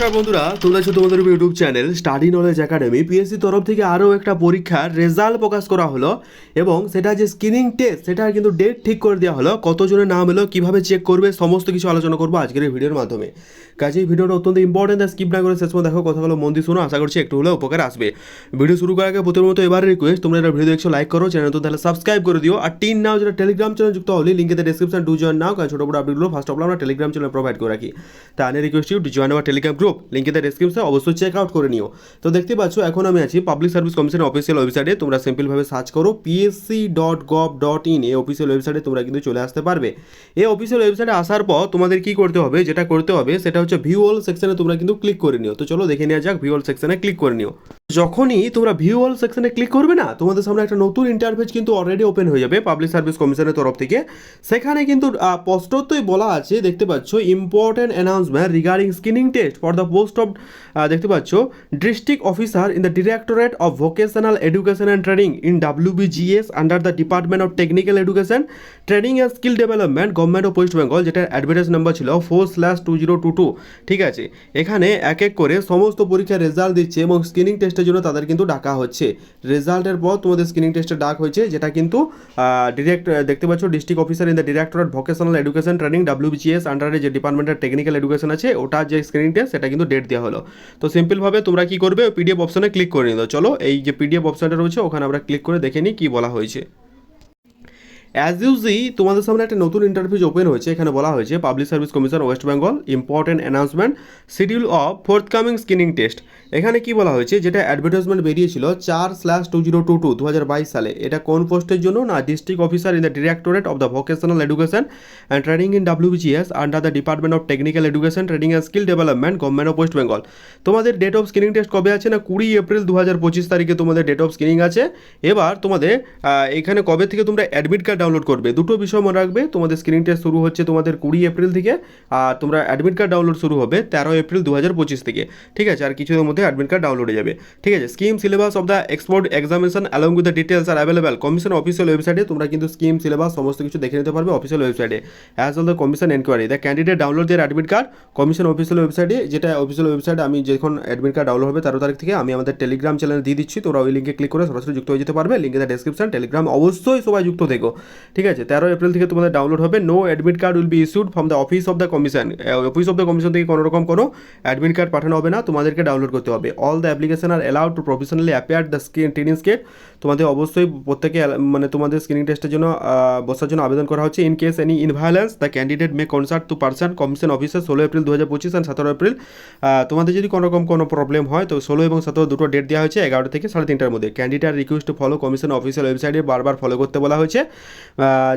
নমস্কার বন্ধুরা, তোমরা আছো তোমাদের YouTube channel study knowledge academy PSC তরফ থেকে আরও একটা পরীক্ষার রেজাল্ট প্রকাশ করা হলো এবং সেটা যে স্ক্রিনিং টেস্ট সেটা কিন্তু ডেট ঠিক করে দেওয়া হলো, কতজনের নাম এলো, কীভাবে চেক করবে, সমস্ত কিছু আলোচনা করব আজকের এই ভিডিওর মাধ্যমে। কাজে এই ভিডিওটা অত্যন্ত ইম্পর্টেন্ট স্কিপ না করে শেষ পর্যন্ত দেখো, কথাগুলো মন দিয়ে শোনো, আশা করছি একটু হলেও উপকার আসবে। ভিডিও শুরু করার আগে প্রথমত মতো এবারে রিকোয়েস্ট তোমরা এটা ভিডিও দেখছ লাইক করো চ্যানেল তো তাহলে সাবস্ক্রাইব করে দিও। আর টিন নাও যেটা টেলিগ্রাম চ্যানেল যুক্ত হলে লিঙ্কেতে ডিসক্রিপশন টু জয়েন নাও, কারণ ছোটো বড় আপডেটগুলো ফার্স্ট অফ আমরা টেলিগ্রাম চ্যানেল প্রোভাইড করে রাখি। তা আনে request you to join our Telegram group লিঙ্কেতে description অবশ্যই চেক আউট করে নিও। তো দেখতে পাচ্ছ, এখন আমি আছি পাবলিক সার্ভিস কমিশনের অফিসিয়াল ওয়েবসাইটে তোমরা সিম্পলভাবে সার্চ করো PSC dot gov dot in এই অফিসিয়াল ওয়েবসাইটে তোমরা কিন্তু চলে আসতে পারবে। এই অফিসিয়াল ওয়েবসাইটে আসার পর তোমাদের কি করতে হবে, যেটা করতে হবে, সেটা হচ্ছে ভিউ অল সেকশনে তোমরা কিন্তু ক্লিক করে নিও। তো চলো দেখে নেওয়া যাক ভিউ অল সেকশনে ক্লিক করে নিও। যখনই তোমরা ভিউ অল সেকশনে ক্লিক করবে না, তোমাদের সামনে একটা নতুন ইন্টারফেস কিন্তু অলরেডি ওপেন হয়ে যাবে পাবলিক সার্ভিস কমিশনের তরফ থেকে। সেখানে কিন্তু স্পষ্টতই বলা আছে, দেখতে পাচ্ছ important announcement regarding screening test for the post of দেখতে পাচ্ছ district officer in the directorate of vocational education and training in WBGS under the department of technical education training and skill development government of West Bengal যেটা advertise number ছিল four slash two zero two two ঠিক আছে? এখানে এক এক করে সমস্ত পরীক্ষার রেজাল্ট দিচ্ছে এবং স্ক্রিনিং টেস্টের জন্য তাদের কিন্তু ডাকা হচ্ছে। রেজাল্টের পর তোমাদের স্ক্রিনিং টেস্টের ডাক হয়েছে, যেটা কিন্তু ডিরেক্ট দেখতে পাচ্ছ district officer in the directorate vocational education training WBGS আন্ডারে যে ডিপার্টমেন্টের টেকনিক্যাল এডুকেশন আছে, ওটা যে স্ক্রিনিং টেস্ট সেটা কিন্তু ডেট দেওয়া হলো। তো সিম্পলভাবে তোমরা কি করবে পিডিএফ অপশনে ক্লিক করে নিল। চলো, এই যে পিডিএফ অপশনটা রয়েছে, ওখানে আমরা ক্লিক করে দেখে নিই কী বলা হয়েছে। অ্যাজ ইউজি তোমাদের সামনে একটা নতুন ইন্টারভিউ ওপেন হয়েছে। এখানে বলা হয়েছে public service commission West Bengal important announcement schedule of forthcoming screening test এখানে কি বলা হয়েছে, যেটা অ্যাডভার্টাইজমেন্ট বেরিয়েছিল, চার slash two zero two two দু হাজার বাইশ সালে। এটা কোন পোস্টের জন্য? না district officer in the directorate of the vocational education and training in WBGS under the department of technical education training and skill development government of West Bengal তোমাদের ডেট অফ স্ক্রিনিং টেস্ট কবে আছে? না, কুড়ি April দু হাজার পঁচিশ তারিখে তোমাদের ডেট অফ স্ক্রিনিং আছে। এবার তোমাদের এখানে কবে থেকে তোমরা অ্যাডমিট কার্ড ডাউনলোড করবে। দুটো বিষয় মনে রাখবে, তোমাদের স্ক্রিনিং টেস্ট শুরু হচ্ছে তোমাদের কুড়ি এপ্রিল থেকে, আর তোমরা অ্যাডমিট কার্ড ডাউনলোড শুরু হবে তেরো এপ্রিল দু হাজার পঁচিশ থেকে। ঠিক আছে? আর কিছুদিনের মধ্যে অ্যাডমিট কার্ড ডাউনলোড হয়ে যাবে। ঠিক আছে? Scheme syllabus of the export examination along with the details are available commission official ওয়েবসাইটে তোমরা কিন্তু স্কিম সিলেবাস সমস্ত কিছু দেখে নিতে পারবে অফিসিয়াল ওয়েবসাইটে as all the commission enquiry the candidate download their admit card commission official ওয়েবসাইটে যেটা অফিসিয়াল ওয়েবসাইটে আমি যখন অ্যাডমিট কার্ড ডাউনলোড হবে তেরো তারিখ থেকে, আমি আমাদের টেলিগ্রাম চ্যানেলে দিয়ে দিচ্ছি তোমরা ওই লিঙ্কে ক্লিক করে সরাসরি যুক্ত হয়ে যেতে পারবে। লিঙ্কে ডেসক্রিপশন টেলিগ্রাম অবশ্যই সবাই যুক্ত থেকো। ঠিক আছে, তেরো এপ্রিল থেকে তোমাদের ডাউনলোড হবে। No admit card will be issued from the office of the commission office of the commission থেকে কোনো রকম কোনো অ্যাডমিট কার্ড পাঠানো হবে না, তোমাদেরকে ডাউনলোড করতে হবে। All the application are allowed to professionally appear the screen training skate তোমাদের অবশ্যই প্রত্যেকে মানে তোমাদের স্ক্রিনিং টেস্টের জন্য বসার জন্য আবেদন করা হচ্ছে। In case any in violence the candidate may concert to person commission officer ষোলো এপ্রিল দু হাজার পঁচিশ অ্যান্ড সতেরো এপ্রিল। তোমাদের যদি কোনো রকম কোনো প্রবলেম হয়, তো ষোলো এবং সতেরো দুটো ডেট দেওয়া হয়েছে, এগারোটা থেকে সাড়ে তিনটার মধ্যে। Candidate request follow commission official ওয়েবসাইটে বারবার ফলো করতে বলা হয়েছে।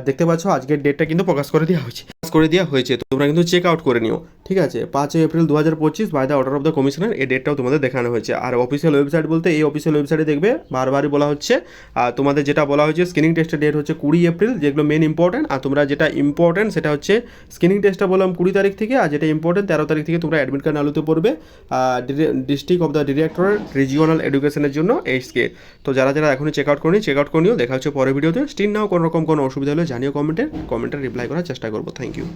দেখতে পাচ্ছ, আজকের ডেটটা কিন্তু প্রকাশ করে দেওয়া হয়েছে। প্রকাশ করে দেওয়া হয়েছে তোমরা কিন্তু চেক আউট করে নিও, ঠিক আছে? পাঁচই এপ্রিল দু হাজার পঁচিশ by the order of the commissioner এই ডেটটাও তোমাদের দেখানো হয়েছে। আর অফিসিয়াল ওয়েবসাইট বলতে, এই অফিসিয়াল ওয়েবসাইটে দেখবে, বারবারই বলা হচ্ছে আর তোমাদের যেটা বলা হয়েছে স্ক্রিনিং টেস্টের ডেট হচ্ছে কুড়ি এপ্রিল যেগুলো মেন ইম্পর্টেন্ট আর তোমরা যেটা ইম্পর্টেন্ট সেটা হচ্ছে স্ক্রিনিং টেস্টটা বললাম কুড়ি তারিখ থেকে, আর যেটা ইম্পর্টেন্ট তেরো তারিখ থেকে তোমরা অ্যাডমিট কার্ড আলুতে পড়বে district of the directorate regional এডুকেশনের জন্য, এই স্কে তো যারা যারা এখনই চেক আউট করেনি চেক আউট করে নিও, দেখা হচ্ছে পরের ভিডিওতে স্টিল নাও কোনো রকম কোনো অসুবিধা হলে জানিও কমেন্টে কমেন্টে রিপ্লাই করার চেষ্টা করব। Thank you